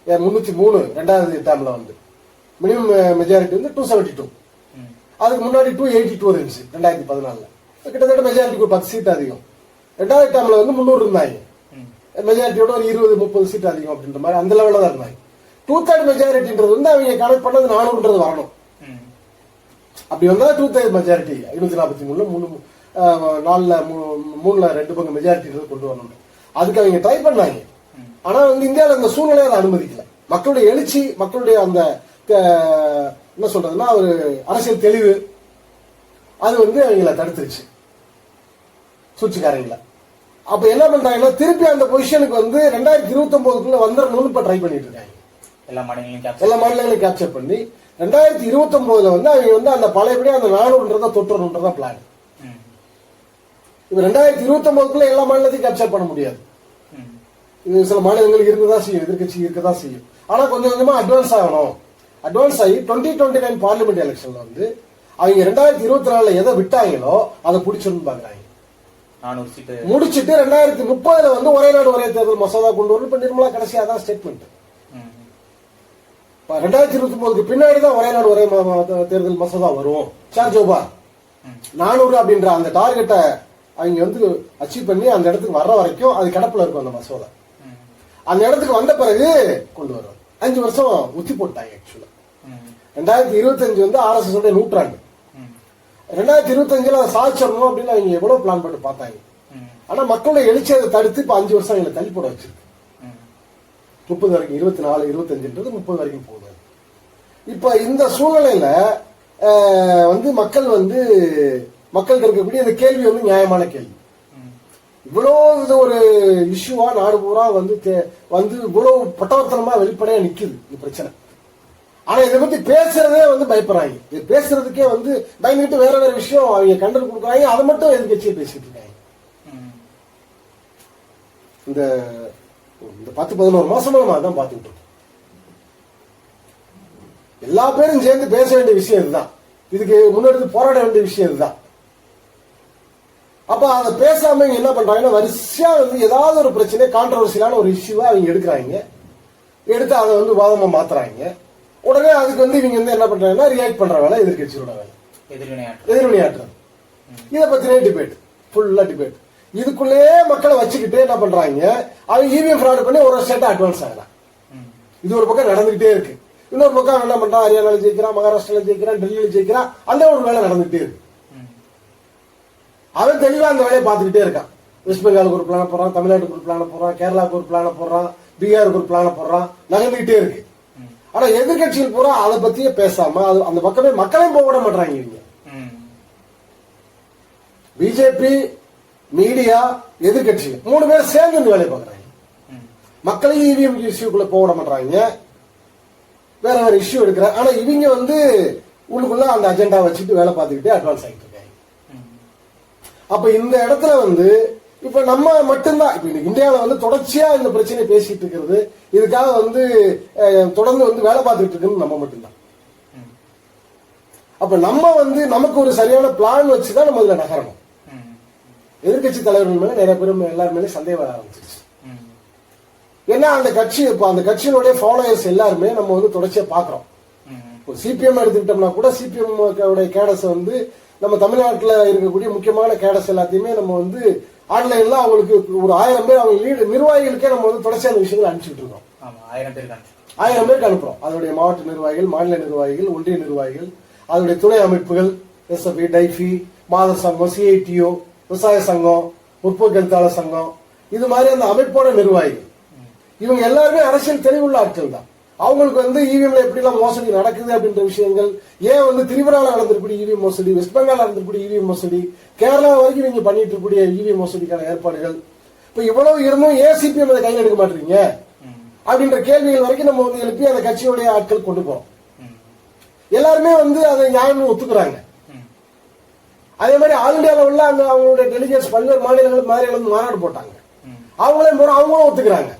ஏன் முன்னூத்தி மூணு ரெண்டாவது டேம்ல வந்து. மினிமம் மெஜாரிட்டி வந்து டூ செவன்டி டூ. அதுக்கு முன்னாடி டூ எயிட்டி டூ இருந்துச்சு ரெண்டாயிரத்தி பதினாலுல. கிட்டத்தட்ட மெஜாரிட்டிக்கு ஒரு பத்து சீட் அதிகம். ரெண்டாவது டேம்ல வந்து முந்நூறு இருந்தாங்க. மெஜாரிட்டியோட ஒரு இருபது முப்பது சீட் அதிகம் அப்படின்ற மாதிரி அந்த லெவலில் தான் இருந்தாங்க. டூ தேர்ட் மெஜாரிட்டின்றது வந்து அவங்க கனெக்ட் பண்ணது நானூறுன்றது வரணும். அப்படி வந்தா டூ தேர்ட் மெஜாரிட்டி ஐநூத்தி நாற்பத்தி மூணுல மூணு நாலுல மூணுல ரெண்டு பங்கு மெஜாரிட்டி கொண்டு வரணும். அதுக்கு அவங்க ட்ரை பண்ணாங்க. ம். ஆனா வந்து இந்தியாவில் அந்த சூழ்நிலையை அதை அனுமதிக்கல. மக்களுடைய எழுச்சி மக்களுடைய அந்த என்ன சொல்றதுன்னா ஒரு அரசியல் தெளிவு அது வந்து அவங்கள தடுத்துருச்சு. சூழ்ச்சிக்காரங்கள. அப்ப என்ன பண்றாங்கன்னா திருப்பி அந்த பொசிஷனுக்கு வந்து ரெண்டாயிரத்தி இருபத்தி ஒன்பதுக்குள்ள வந்துடணும்னு இப்ப ட்ரை பண்ணிட்டு இருக்காங்க. எல்லா மாநிலங்களையும் எல்லா மாநிலங்களையும் கேப்சர் பண்ணி ரெண்டாயிரத்தி இருபத்தி ஒன்பதுல வந்து அவங்க வந்து அந்த பழையபடி அந்த நானூறுன்றத தொற்றுறதுன்றதா பிளான். இப்ப ரெண்டாயிரத்தி இருபத்தி ஒன்பதுக்குள்ள எல்லா மாநிலத்தையும் கேப்சர் பண்ண முடியாது. இது சில மாநிலங்கள் இருக்கதான் செய்யும் எதிர்கட்சி இருக்கதான் செய்யும். ஆனா கொஞ்சம் கொஞ்சமா அட்வான்ஸ் ஆகணும். அட்வான்ஸ் ஆகி டுவெண்ட்டி டுவெண்ட்டி நைன் பார்லிமெண்ட் எலெக்ஷன்ல வந்து அவங்க ரெண்டாயிரத்தி இருபத்தி நாலுல எதை விட்டாங்களோ அதை பிடிச்சிருந்து பாக்குறாங்க. முடிச்சிட்டு ரெண்டாயிரத்தி முப்பதுல வந்து ஒரே நாடு ஒரே தேர்தல் மசோதா கொண்டு வரணும் இப்ப நிர்மலா கடைசியா தான் ஸ்டேட்மெண்ட். ரெண்டாயிரத்தி இருபத்தி ஒன்பதுக்கு பின்னாடி தான் ஒரே நாடு ஒரே தேர்தல் மசோதா வரும் சார் ஜோபா ம். நானூறு அப்படின்ற அந்த டார்கெட்டை அவங்க வந்து அச்சீவ் பண்ணி அந்த இடத்துக்கு வர்ற வரைக்கும் அது கிடப்புல இருக்கும் அந்த மசோதா. அந்த இடத்துக்கு வந்த பிறகு கொண்டு வருவாங்க அஞ்சு வருஷம் ஒத்தி போட்டாங்க ஆக்சுவலா ம். ரெண்டாயிரத்தி இருபத்தஞ்சு வந்து ஆர்எஸ்எஸ் நூற்றாண்டு. ரெண்டாயிரத்தி இருபத்தஞ்சுல சாதிச்சிடணும் அப்படின்னு அவங்க எவ்வளவு பிளான் பண்ணி பார்த்தாங்க. ம். ஆனா மக்களுடைய எழுச்சியை தடுத்து இப்ப அஞ்சு வருஷம் எங்களை தள்ளி போட வச்சிருக்கு. முப்பது வரைக்கும் இருபத்தி நாலு இருபத்தஞ்சுன்றது முப்பது வரைக்கும் போகுது. இப்ப இந்த சூழ்நிலையில வந்து மக்கள் வந்து மக்கள்கிட்ட இருக்கக்கூடிய இந்த கேள்வி வந்து நியாயமான கேள்வி. இவ்வளோ இது ஒரு இஷ்யூவா நாடு பூரா வந்து தே- வந்து இவ்வளவு பட்டவர்த்தனமா வெளிப்படையா நிக்குது இந்த பிரச்சனை. ஆனா இதை பத்தி பேசுறதே வந்து பயப்படுறாங்க இது பேசுறதுக்கே வந்து பயந்துட்டு வேற வேற விஷயம் அவங்க கண்டல் கொடுக்குறாங்க. அதை மட்டும் எதிர்கட்சியை பேசிட்டு இருக்காங்க. இந்த இந்த பத்து பதினோரு மாசமா நம்ம அதான் பார்த்துக்கிட்டு இருக்கோம். எல்லா பேரும் சேர்ந்து பேச வேண்டிய விஷயம் இதுதான். இதுக்கு முன்னெடுத்து போராட வேண்டிய விஷயம் இதுதான். அப்ப அதை பேசாம இவங்க என்ன பண்றாங்கன்னா வரிசையா வந்து ஏதாவது ஒரு பிரச்சனை கான்ட்ரவர்சியலான ஒரு இஷ்யூவா அவங்க எடுக்கிறாங்க. எடுத்து அதை வந்து வாதமா மாத்துறாங்க. உடனே அதுக்கு வந்து இவங்க வந்து என்ன பண்றாங்கன்னா ரியாக்ட் பண்ற வேலை. எதிர்கட்சியோட வேலை எதிர்வினையாற்று எதிர்வினையாற்றுறது இதை பத்தினே டிபேட் ஃபுல்லா டிபேட் இதுக்குள்ளேயே மக்களை வச்சுக்கிட்டு என்ன பண்றாங்க அவங்க இவிஎம் ஃப்ராட் பண்ணி ஒரு ஸ்டேட் அட்வான்ஸ் ஆகலாம். இது ஒரு பக்கம் நடந்துகிட்டே இருக்கு. இன்னொரு பக்கம் என்ன பண்றான் ஹரியானால ஜெயிக்கிறான் மகாராஷ்டிரால ஜெயிக்கிறான் டெல்லியில ஜெயிக்கிறான் அந்த ஒரு வேலை நடந்துகிட்டே இருக்கு. அவன் தெளிவா அந்த வேலையை பார்த்துக்கிட்டே இருக்கான். வெஸ்ட் பெங்காலுக்கு ஒரு பிளான போடுறான் தமிழ்நாட்டுக்கு ஒரு பிளான போடுறான் கேரளாவுக்கு ஒரு பிளான போடுறான் பீகாருக்கு ஒரு பிளான போடுறான் நகர்ந்துகிட்டே இருக்கு. ஆனா எதிர்கட்சிகள் பூரா அதை பத்தியே பேசாம அது அந்த பக்கமே மக்களையும் போக விட மாட்டாங்க இவங்க. பிஜேபி மீடியா எதிர்கட்சிகள் மூணு பேர் சேர்ந்து இந்த வேலையை பார்க்கறாங்க. மக்களையும் இவிஎம் இஷ்யூக்குள்ள போக விட மாட்டாங்க வேற வேற இஷ்யூ எடுக்கிற ஆனா இவங்க வந்து உள்ளுக்குள்ள அந்த அஜெண்டா வச்சுட்டு வேலை பார்த்துக்கிட்டே அட்வான்ஸ் ஆகிட்டு இருக்காங்க. அப்ப இந்த இடத்துல வந்து இப்ப நம்ம மட்டும்தான். இப்ப இந்தியாவில வந்து தொடர்ச்சியா இந்த பிரச்சனையை பேசிட்டு இருக்கிறது. இதுக்காக வந்து தொடர்ந்து வந்து வேலை பார்த்துட்டு இருக்குன்னு நம்ம மட்டும்தான். அப்ப நம்ம வந்து நமக்கு ஒரு சரியான பிளான் வச்சுதான் நம்ம இதுல நகரணும். எதிர்கட்சி எதிர்க்கட்சி தலைவர்கள் மேல நிறைய பேரும் எல்லாரும் மேலே சந்தேகம் வர ஆரம்பிச்சிருச்சு. ஏன்னா அந்த கட்சி இப்ப அந்த கட்சியினுடைய ஃபாலோயர்ஸ் எல்லாருமே நம்ம வந்து தொடர்ச்சியா பாக்குறோம் இப்போ சிபிஎம் எடுத்துக்கிட்டோம்னா கூட சிபிஎம் உடைய கேடஸ் வந்து நம்ம தமிழ்நாட்டுல இருக்கக்கூடிய முக்கியமான கேடஸ் எல்லாத்தையுமே நம்ம வந்து ஆன்லைன்ல அவங்களுக்கு ஒரு ஆயிரம் பேர் அவங்க லீடு நிர்வாகிகளுக்கே நம்ம வந்து தொடர்ச்சியான விஷயங்கள் அனுப்பிச்சுட்டு இருக்கோம். ஆயிரம் பேர் காமிச்சு ஆயிரம் பேருக்கு அனுப்புறோம். அதோடைய மாவட்ட நிர்வாகிகள் மாநில நிர்வாகிகள் ஒன்றிய நிர்வாகிகள் அதோடைய துணை அமைப்புகள் எஸ்எஃப்இ டைஃபி மாதர் சங்கம் சிஐடிஓ விவசாய சங்கம் முற்போக்கு எழுத்தாளர் சங்கம் இது மாதிரி அந்த அமைப்போட நிர்வாகிகள். இவங்க எல்லாருமே அரசியல் தெளிவுள்ள ஆட்கள் தான். அவங்களுக்கு வந்து இவிஎம்ல எப்படிலாம் மோசடி நடக்குது அப்படின்ற விஷயங்கள் ஏன் வந்து திரிபுரால நடந்திருக்கக்கூடிய இவிஎம் மோசடி வெஸ்ட் பெங்கால் நடந்திருக்கக்கூடிய இவிஎம் மோசடி கேரளா வரைக்கும் நீங்க பண்ணிட்டு இருக்கக்கூடிய இவிஎம் மோசடிக்கான ஏற்பாடுகள். இப்ப இவ்வளவு இருந்தும் ஏன் சிபிஎம் அதை கையில் எடுக்க மாட்டீங்க? அப்படின்ற கேள்விகள் வரைக்கும் நம்ம வந்து எழுப்பி அந்த கட்சியுடைய ஆட்கள் கொண்டு போறோம். எல்லாருமே வந்து அதை நியாயம்னு ஒத்துக்கிறாங்க. அதே மாதிரி ஆல் இந்தியா லெவல்ல அந்த அவங்களுடைய டெலிகேட்ஸ் பல்வேறு மாநிலங்கள் மாதிரி வந்து மாநாடு போட்டாங்க. அவங்களே போறோம் அவங்களும் ஒத்துக்கிறாங்க.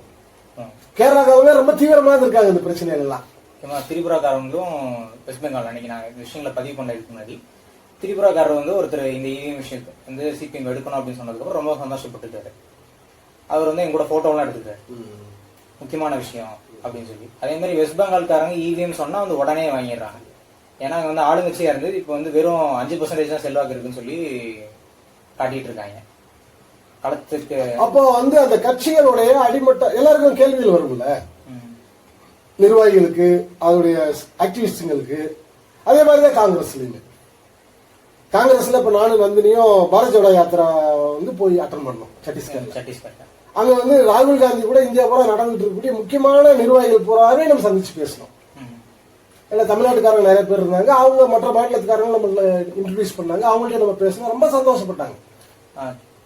ம். கேரளாக்காரங்க ரொம்ப தீவிரமா இருக்காங்க இந்த பிரச்சனைகள் எல்லாம் முக்கியமா திரிபுராக்காரங்களும் வெஸ்ட் பெங்கால் அன்னைக்கு நான் இந்த விஷயங்களை பதிவு பண்ணதுக்கு முன்னாடி. திரிபுராக்காரர் வந்து ஒருத்தர் இந்த இவிஎம் விஷயத்தை வந்து சிபிஎம் எடுக்கணும் அப்படின்னு சொன்னதுக்கப்புறம் ரொம்ப சந்தோஷப்பட்டுட்டாரு அவர் வந்து எங்க கூட போட்டோலாம் எடுத்துட்டாரு முக்கியமான விஷயம் அப்படின்னு சொல்லி. அதே மாதிரி வெஸ்ட் பெங்கால்காரங்க இவிஎம் சொன்னா வந்து உடனே வாங்கிடுறாங்க. ஏன்னா அங்க வந்து ஆளுங்கட்சியா இருந்தது இப்போ வந்து வெறும் அஞ்சு பர்சன்டேஜ் தான் செல்வாக்கு இருக்குன்னு சொல்லி காட்டிட்டு இருக்காங்க. களத்துக்கு அப்போ வந்து அந்த கட்சிகளுடைய அடிமட்ட எல்லாருக்கும் கேள்விகள் வரும்ல? நிர்வாகிகளுக்கு அதோடைய ஆக்டிவிஸ்டுங்களுக்கு. அதே மாதிரி தான் காங்கிரஸ்லயுமே. காங்கிரஸ்ல இப்ப நானும் நந்தினியும் பாரத் ஜோடோ யாத்திரா வந்து போய் அட்டன் பண்ணோம் சத்தீஸ்கர்ல. சத்தீஸ்கர் அங்க வந்து ராகுல் காந்தி கூட இந்தியா பூரா நடந்துட்டு இருக்கக்கூடிய முக்கியமான நிர்வாகிகள் பூராவே நம்ம சந்திச்சு பேசணும் ஏன்னா தமிழ்நாட்டுக்காரங்க நிறைய பேர் இருந்தாங்க. அவங்க மற்ற மாநிலத்துக்காரங்க நம்மள இன்ட்ரடியூஸ் பண்ணாங்க. அவங்கள்ட்ட நம்ம பேசணும் ரொம்ப சந்தோஷப்பட்டாங்க.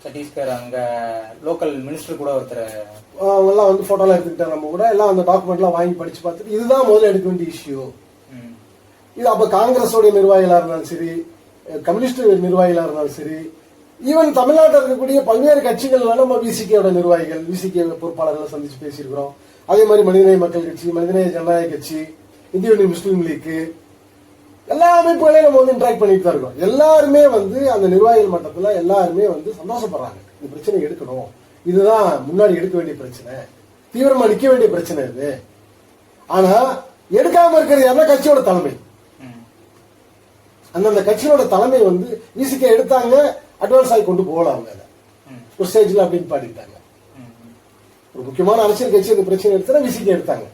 சத்தீஸ்கர் அங்க லோக்கல் மினிஸ்டர் கூட ஒருத்தர். அவங்க எல்லாம் வந்து போட்டோலாம் எடுத்துக்கிட்டாங்க நம்ம கூட. எல்லாம் அந்த டாக்குமெண்ட்லாம் வாங்கி படிச்சு பார்த்துட்டு இதுதான் முதல்ல எடுக்க வேண்டிய இஷ்யூ இது அப்ப காங்கிரஸோடைய நிர்வாகிகளா இருந்தாலும் சரி கம்யூனிஸ்ட் நிர்வாகிகளா இருந்தாலும் சரி ஈவன் தமிழ்நாட்டில் இருக்கக்கூடிய பல்வேறு கட்சிகள் நம்ம விசிகேயோட நிர்வாகிகள் விசிகே பொறுப்பாளர்களை சந்திச்சு பேசியிருக்கிறோம். அதே மாதிரி மனிதநேய மக்கள் கட்சி மனிதநேய ஜனநாயக கட்சி இந்திய முஸ்லீம் லீக் எல்லா அமைப்புகளையும் நம்ம வந்து இன்ட்ராக்ட் பண்ணிட்டு தான் இருக்கோம். எல்லாருமே வந்து அந்த நிர்வாகிகள் மட்டத்தில் எல்லாருமே வந்து சந்தோஷப்படுறாங்க. இந்த பிரச்சனை எடுக்கணும். இதுதான் முன்னாடி எடுக்க வேண்டிய பிரச்சனை. தீவிரமா நிக்க வேண்டிய பிரச்சனை இது. ஆனா எடுக்காம இருக்கிறது யாருன்னா கட்சியோட தலைமை. அந்தந்த கட்சியோட தலைமை வந்து விசிகே எடுத்தாங்க அட்வான்ஸ் ஆகி கொண்டு போகலாம் அவங்க அதை. ஒரு ஸ்டேஜ்ல அப்படின்னு பாடிட்டாங்க. ஒரு முக்கியமான அரசியல் கட்சி இந்த பிரச்சனை எடுத்தா விசிக்க எடுத்தாங்க.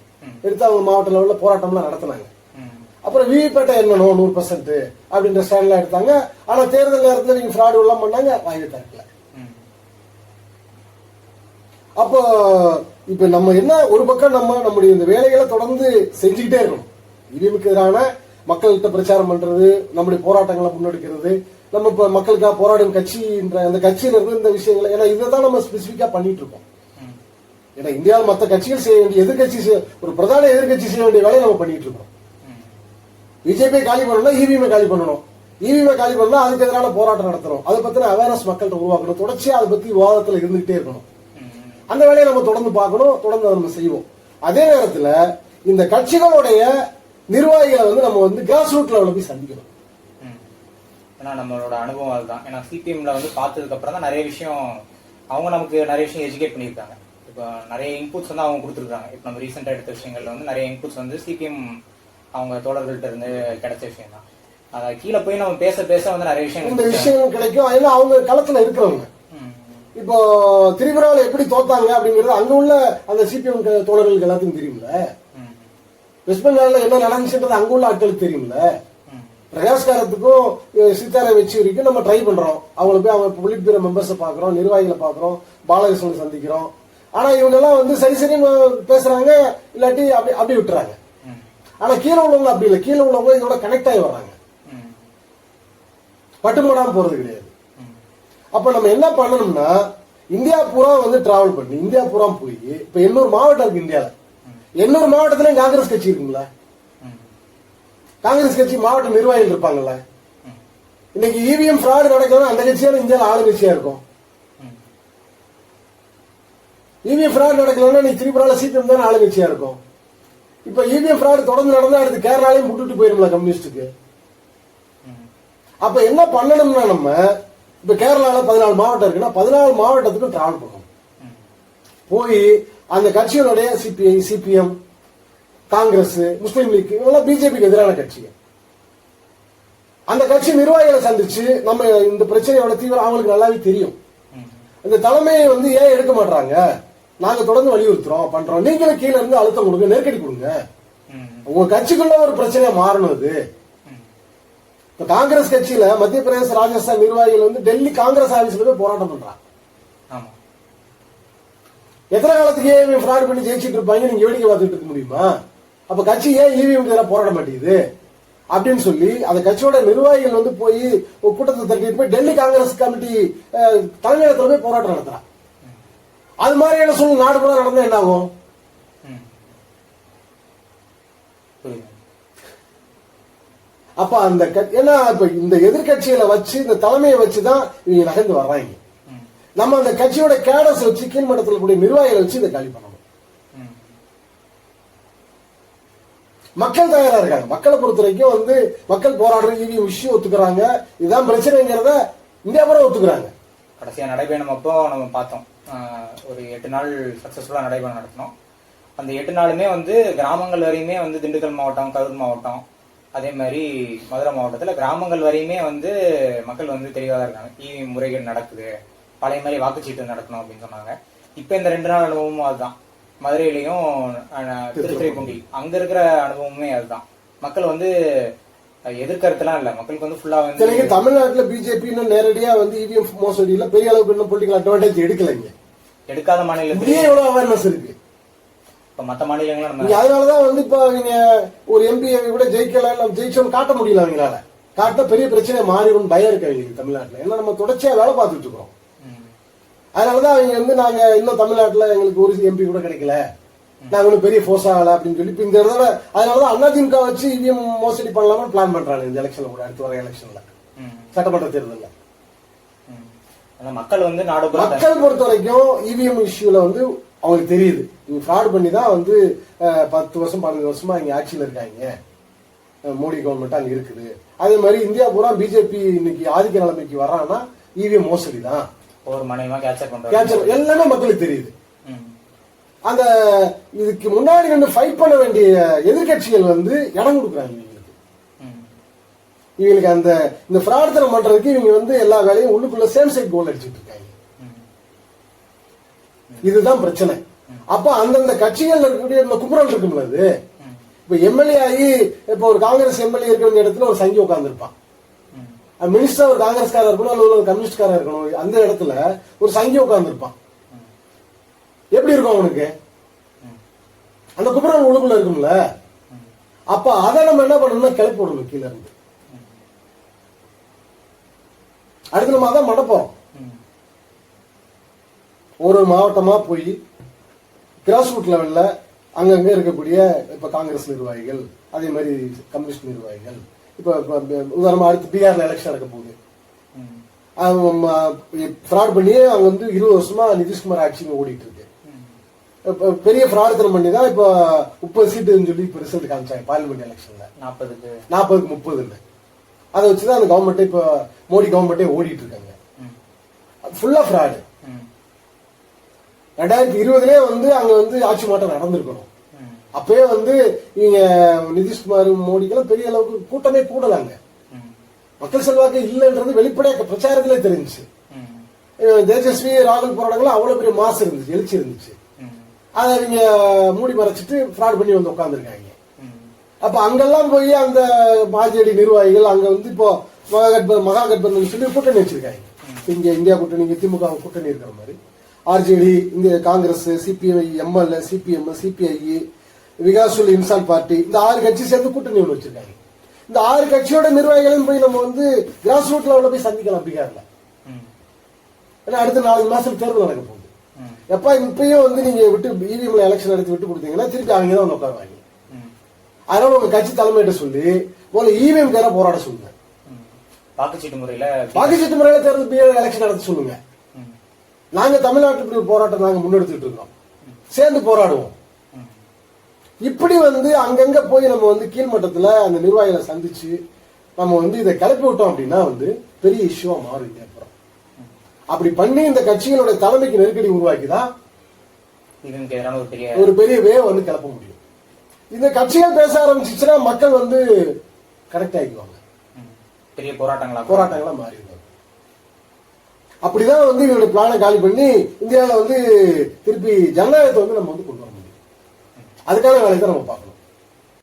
எடுத்து அவங்க மாவட்ட லெவலில் போராட்டம்லாம் நடத்தினாங்க. அப்புறம் விவிபேட்டை என்னனோ நூறு பர்சன்ட் அப்படின்ற ஸ்டாண்ட்லாம் எடுத்தாங்க. ஆனா தேர்தல் நேரத்தில் நீங்க ஃப்ராடு எல்லாம் பண்ணாங்க வாங்கி தரல. அப்போ இப்ப நம்ம என்ன ஒரு பக்கம் நம்ம நம்முடைய இந்த வேலைகளை தொடர்ந்து செஞ்சுக்கிட்டே இருக்கணும். இவிஎம்க்கு எதிரான மக்கள்கிட்ட பிரச்சாரம் பண்றது நம்முடைய போராட்டங்களை முன்னெடுக்கிறது நம்ம இப்ப மக்களுக்காக போராடும் கட்சின்ற அந்த கட்சியில இருந்து இந்த விஷயங்களை ஏன்னா இதை தான் நம்ம ஸ்பெசிபிக்கா பண்ணிட்டு இருக்கோம். ஏன்னா இந்தியாவில் மற்ற கட்சிகள் செய்ய வேண்டிய எதிர்கட்சி ஒரு பிரதான எதிர்கட்சி செய்ய வேண்டிய வேலையை நம்ம பண்ணிட்டு இருக்கோம். விஜய்பே காலி பண்ணணும் இவிஎம் காலி பண்ணணும். இவிஎம் காலி பண்ணா அதுக்கு எதிரான போராட்டம் நடத்தணும். அதை பத்தின அவேர்னஸ் மக்கள்கிட்ட உருவாக்கணும். தொடர்ச்சியா அதை பத்தி விவாதத்துல இருந்துகிட்டே இருக்கணும். அந்த வேலையை நம்ம தொடர்ந்து பார்க்கணும். தொடர்ந்து அதை நம்ம செய்வோம். அதே நேரத்துல இந்த கட்சிகளுடைய நிர்வாகிகளை வந்து நம்ம வந்து கிராஸ் ரூட் லெவலில் போய் சந்திக்கணும். ம். ஏன்னா நம்மளோட அனுபவம் அதுதான். ஏன்னா சிபிஎம்ல வந்து பார்த்ததுக்கு அப்புறம் தான் நிறைய விஷயம் அவங்க நமக்கு நிறைய விஷயம் எஜுகேட் பண்ணியிருக்காங்க. இப்போ நிறைய இன்புட்ஸ் வந்து அவங்க கொடுத்துருக்காங்க. இப்போ நம்ம ரீசெண்டாக எடுத்த விஷயங்கள்ல வந்து நிறைய இன்புட்ஸ் வந்து சிபிஎம் அவங்க தோழர்கள்ட்ட இருந்து கிடைச்ச விஷயம் தான் அதை கீழே போய் நம்ம பேச பேச வந்து நிறைய விஷயம் இந்த விஷயம் கிடைக்கும் ஏன்னா அவங்க களத்துல இருக்கிறவங்க. இப்போ திரிபுராவில் எப்படி தோத்தாங்க அப்படிங்கிறது அங்க உள்ள அந்த சிபிஎம் தோழர்களுக்கு எல்லாத்துக்கும் தெரியும்ல. வெஸ்ட் பெங்கால்ல என்ன நடந்துச்சுன்றது அங்க உள்ள ஆட்களுக்கு தெரியும்ல. பிரகாஷ்காரத்துக்கும் சீதாராம் யெச்சூரிக்கும் நம்ம ட்ரை பண்றோம் அவங்கள போய் அவங்க பொலிட் பியூரோ மெம்பர்ஸை பாக்குறோம் நிர்வாகிகளை பாக்குறோம் பாலகிருஷ்ணனை சந்திக்கிறோம் ஆனா இவங்க எல்லாம் வந்து சரி சரின்னு பேசுறாங்க இல்லாட்டி அப்படி அப்படி விட்டுறாங்க. ஆனா கீழே உள்ளவங்க அப்படி இல்லை கீழே உள்ளவங்க இதோட கனெக்ட் ஆகி வர்றாங்க ம். பட்டுமடாம போறது கிடையாது. அப்ப நம்ம என்ன பண்ணணும்னா இந்தியா பூரா வந்து டிராவல் பண்ணி இந்தியா பூரா போய் இப்ப எண்ணூறு மாவட்டம் இருக்கு இந்தியால எண்ணூறு மாவட்டத்திலயும் காங்கிரஸ் கட்சி இருக்குங்களா. காங்கிரஸ் கட்சி மாவட்ட நிர்வாகிகள் இருப்பாங்கல்ல. இன்னைக்கு E இவிஎம் ஃப்ராடு நடக்கிறது அந்த கட்சியால இந்தியால ஆளுங்கட்சியா இருக்கும். இவிஎம் ஃப்ராட் நடக்கலன்னா நீ திரிபுரால சிபிஎம் தானே ஆளுங்கட்சியா இருக்கும் இப்ப இவிஎம் ஃப்ராடு தொடர்ந்து நடந்தா அடுத்து கேரளாலையும் விட்டுட்டு போயிரும்ல கம்யூனிஸ்டுக்கு. அப்ப என்ன பண்ணணும்னா நம்ம இப்ப கேரளால பதினாலு மாவட்டம் இருக்குன்னா பதினாலு மாவட்டத்துக்கும் டிராவல் பண்ணணும். போய் அந்த கட்சிகளுடைய சிபிஐ சிபிஎம் காங்கிரஸ் முஸ்லீம் லீக் இவங்கெல்லாம் பிஜேபிக்கு எதிரான கட்சிகள் அந்த கட்சி நிர்வாகிகளை சந்திச்சு நம்ம இந்த பிரச்சனையோட தீவிரம் அவங்களுக்கு நல்லாவே தெரியும். இந்த தலைமையை வந்து ஏன் எடுக்க மாட்டாங்க நாங்க தொடர்ந்து வலியுறுத்துறோம். பண்றோம். நீங்களும் கீழ இருந்து அழுத்தம் கொடுங்க நெருக்கடி கொடுங்க. உங்க கட்சிக்குள்ள ஒரு பிரச்சனையா மாறணும் இது ம். இப்ப காங்கிரஸ் கட்சியில மத்திய பிரதேச ராஜஸ்தான் நிர்வாகிகள் வந்து டெல்லி காங்கிரஸ் ஆபீஸ்ல போய் போராட்டம் பண்றாங்க. எத்தனை காலத்துக்கு ஏன் ஃப்ராட் பண்ணி ஜெயிச்சிட்டு இருப்பாங்க நீங்க வேடிக்கை பார்த்துட்டு இருக்க முடியுமா? அப்ப கட்சி ஏன் இவிஎம் எதிராக போராட மாட்டேங்குது? அப்படின்னு சொல்லி அந்த கட்சியோட நிர்வாகிகள் வந்து போய் கூட்டத்தை தட்டிட்டு போய் டெல்லி காங்கிரஸ் கமிட்டி தலைமையகத்துல போய் போராட்டம் நடத்துறான் அது மாதிரியான சூழ்நிலை நாடு கூட நடந்தா என்ன ஆகும் ம். அப்ப அந்த ஏன்னா இப்ப இந்த எதிர்கட்சியில வச்சு இந்த தலைமையை வச்சுதான் இவங்க நகர்ந்து வர்றாங்க நம்ம அந்த கட்சியோட கேடர்ஸ் வச்சு கீழ்மட்டத்தில் கூடிய நிர்வாகிகளை வச்சு இதை காலி பண்ணணும். மக்கள் தயாரா இருக்காங்க. மக்களை பொறுத்த வரைக்கும் வந்து மக்கள் போராடுற இவிஎம் விஷயம் ஒத்துக்கிறாங்க. இதுதான் பிரச்சனைங்கிறத இந்தியா கூட ஒத்துக்கிறாங்க. கடைசியா நடைபயணம் அப்போ நம்ம பார்த்தோம். ஒரு எட்டு நாள் சக்ஸஸ்ஃபுல்லாக நடைபெறம் நடத்தினோம். அந்த எட்டு நாளுமே வந்து கிராமங்கள் வரையுமே வந்து திண்டுக்கல் மாவட்டம் கரூர் மாவட்டம் அதே மாதிரி மதுரை மாவட்டத்தில் கிராமங்கள் வரையுமே வந்து மக்கள் வந்து தெளிவாக தான் இருக்காங்க. இவி முறைகேடு நடக்குது. பழைய மாதிரி வாக்குச்சீட்டு நடக்கணும் அப்படின்னு சொன்னாங்க. இப்போ இந்த ரெண்டு நாள் அனுபவமும் அதுதான். மதுரையிலையும் ஆஹ், திருத்துறைப்பூண்டி. அங்கே இருக்கிற அனுபவமுமே அதுதான். மக்கள் வந்து அஹ், எதிர்க்கருத்துலாம் இல்ல. மக்களுக்கு வந்து ஃபுல்லா வந்து இத்தனைக்கு தமிழ்நாட்டுல பிஜேபி இன்னும் நேரடியா வந்து இவிஎம் மோசடியில பெரிய அளவுக்கு இன்னும் பொலிட்டிக்கல் அட்வான்டேஜ் எடுக்கலைங்க எடுக்காத மாநிலத்திலேயே எவ்வளவு அவேர்னஸ் இருக்கு? இப்ப மத்த மாநிலங்களும் அதனாலதான் வந்து இப்ப நீங்க ஒரு எம்பி கூட ஜெயிக்கல ஜெயிச்சோன்னு காட்ட முடியல அவங்களால. காட்டினா பெரிய பிரச்சனை மாறிடும் பயம் இருக்கு அவங்களுக்கு தமிழ்நாட்டுல. ஏன்னா நம்ம தொடர்ச்சியா வேலை பார்த்துட்டு இருக்கோம் ம், அதனாலதான் அவங்க வந்து நாங்க இன்னும் தமிழ்நாட்டுல எங்களுக்கு ஒரு எம்பி கூட கிடைக்கல. ஒன்றும் பெரிய ஃபோர்ஸ் ஆகல அப்படின்னு சொல்லி இப்ப இந்த தடவை அதனாலதான் அதிமுக வச்சு இவிஎம் மோசடி பண்ணலாம்னு பிளான் பண்றாங்க இந்த எலெக்ஷன்ல கூட அடுத்து வர எலெக்ஷன்ல சட்டமன்ற தேர்தல்ல. மக்கள் வந்து நாடு மக்கள் பொறுத்த வரைக்கும் இவிஎம் இஷ்யூல வந்து அவங்களுக்கு தெரியுது. இவங்க ஃப்ராட் பண்ணி தான் வந்து பத்து வருஷம் பதினஞ்சு வருஷமா இங்க ஆட்சியில இருக்காங்க. மோடி கவர்மெண்ட் அங்க இருக்குது. அதே மாதிரி இந்தியா பூரா பிஜேபி இன்னைக்கு ஆதிக்க நிலைமைக்கு வர்றாங்கன்னா இவிஎம் மோசடி தான். ஒவ்வொரு மனைவிமா கேப்சர் பண்றாங்க எல்லாமே மக்களுக்கு தெரியுது. அந்த இதுக்கு முன்னாடி நின்று ஃபைட் பண்ண வேண்டிய எதிர்க்கட்சிகள் வந்து இடம் கொடுக்குறாங்க இவங்களுக்கு. இவங்களுக்கு அந்த இந்த பிரார்த்தனை பண்றதுக்கு இவங்க வந்து எல்லா வேலையும் உள்ளுக்குள்ள சேம் சைட் கோல் அடிச்சிட்டு இருக்காங்க. இதுதான் பிரச்சனை. அப்ப அந்தந்த கட்சிகள் இருக்கக்கூடிய இந்த கும்பரல் இருக்கும்ல அது. இப்ப எம்எல்ஏ ஆகி இப்ப ஒரு காங்கிரஸ் எம்எல்ஏ இருக்க வேண்டிய இடத்துல ஒரு சங்கி உட்கார்ந்துருப்பான். ம், மினிஸ்டர் ஒரு காங்கிரஸ்காரர் இருக்கணும் அல்லது ஒரு கம்யூனிஸ்ட்காரர் இருக்கணும் அந்த இடத்துல ஒரு சங்கி உட்கார்ந்துருப்பான். எப்படி இருக்கும் அவனுக்கு அந்த கும்பரல் உள்ளுக்குள்ள இருக்கும்ல. அப்ப அதை நம்ம என்ன பண்ணணும்னா கிளப்பி விடணும் கீழ இருந்து அடுத்து நம்ம அதான் பண்ண போறோம் ம். ஒரு மாவட்டமா போய் கிராஸ் ரூட் லெவல்ல அங்கங்க இருக்கக்கூடிய இப்ப காங்கிரஸ் நிர்வாகிகள் அதே மாதிரி கம்யூனிஸ்ட் நிர்வாகிகள் இப்ப உதாரணமா அடுத்து பீகார்ல எலெக்ஷன் நடக்க போகுது. ஃப்ராட் பண்ணி அவங்க வந்து இருபது வருஷமா நிதிஷ்குமார் ஆட்சி இங்க ஓடிட்டு பெரிய ஃப்ராடுத்தனம் பண்ணி தான் இப்போ முப்பது சீட்டுன்னு சொல்லி இப்போ ரிசல்ட் காமிச்சாங்க பார்லிமெண்ட் எலெக்ஷன்ல நாற்பதுக்கு நாற்பதுக்கு முப்பதுன்னு அதை வச்சுதான் அந்த கவர்மெண்ட்டே இப்போ மோடி கவர்மெண்ட்டே ஓடிட்டு இருக்காங்க ம். ஃபுல்லா ஃப்ராடு. ரெண்டாயிரத்தி இருபதுலயே வந்து அங்க வந்து ஆட்சி மாற்றம் நடந்திருக்கணும். அப்பயே வந்து இவங்க நிதிஷ்குமார் மோடிக்கெல்லாம் பெரிய அளவுக்கு கூட்டமே கூடலாங்க. மக்கள் செல்வாக்கு இல்லைன்றது வெளிப்படையா பிரச்சாரத்திலே தெரிஞ்சுச்சு தேஜஸ்வி ராகுல் போராட்டங்கள் அவ்வளவு பெரிய மாசு இருந்துச்சு எழுச்சி இருந்துச்சு. அதை நீங்க மூடி மறைச்சிட்டு ஃப்ராட் பண்ணி வந்து உட்காந்துருக்காங்க. அப்ப அங்கெல்லாம் போய் அந்த பாஜேடி நிர்வாகிகள் அங்க வந்து இப்போ மகாகட்பன் மகாகட்பந்தன் சொல்லி கூட்டணி வச்சிருக்காங்க இங்க இந்தியா கூட்டணி திமுக கூட்டணி இருக்கிற மாதிரி ஆர்ஜேடி இங்க Congress CPI MLA CPM CPI Vikassheel Insaan party இந்த ஆறு கட்சி சேர்ந்து கூட்டணி ஒன்று வச்சிருக்காங்க இந்த ஆறு கட்சியோட நிர்வாகிகளும் போய் நம்ம வந்து கிராஸ் ரூட் லெவலில் போய் சந்திக்கலாம் பீகார்ல ம். ஏன்னா அடுத்த நாலு மாசம் தேர்தல் நடக்க போகுது. எப்ப இப்பயும் வந்து நீங்க விட்டு இவிஎம்ல எலெக்ஷன் நடத்தி விட்டு கொடுத்தீங்கன்னா திருப்பி அவங்க தான் வந்து உட்காருவாங்க. அதனால உங்க கட்சி தலைமையிட்ட சொல்லி முதல்ல இவிஎம் கேர போராட சொல்லுங்க. வாக்குச்சீட்டு முறையில வாக்குச்சீட்டு முறையில தேர்தல் எலெக்ஷன் நடத்த சொல்லுங்க. நாங்க தமிழ்நாட்டுக்கு ஒரு போராட்டம் நாங்க முன்னெடுத்துட்டு இருக்கோம் சேர்ந்து போராடுவோம். இப்படி வந்து அங்கங்க போய் நம்ம வந்து கீழ்மட்டத்துல அந்த நிர்வாகிகளை சந்திச்சு நம்ம வந்து இதை கிளப்பி விட்டோம் அப்படின்னா வந்து பெரிய இஷ்யூவா அப்புறம் அப்படி பண்ணி இந்த கட்சிகளுடைய தலைமைக்கு நெருக்கடி உருவாக்கி தான் இதுக்கு எதிரான ஒரு பெரிய வேவ் வந்து கிளப்ப முடியும். இந்த கட்சிகள் பேச ஆரம்பிச்சிச்சுன்னா மக்கள் வந்து கனெக்ட் ஆகிக்குவாங்க. பெரிய போராட்டங்களா? போராட்டங்களா மாறிடுவாங்க. அப்படிதான் வந்து இவருடைய பிளானை காலி பண்ணி இந்தியாவில் வந்து திருப்பி ஜனநாயகத்தை வந்து நம்ம வந்து கொண்டு வர முடியும். அதுக்கான வேலையை தான் நம்ம பார்க்கணும்.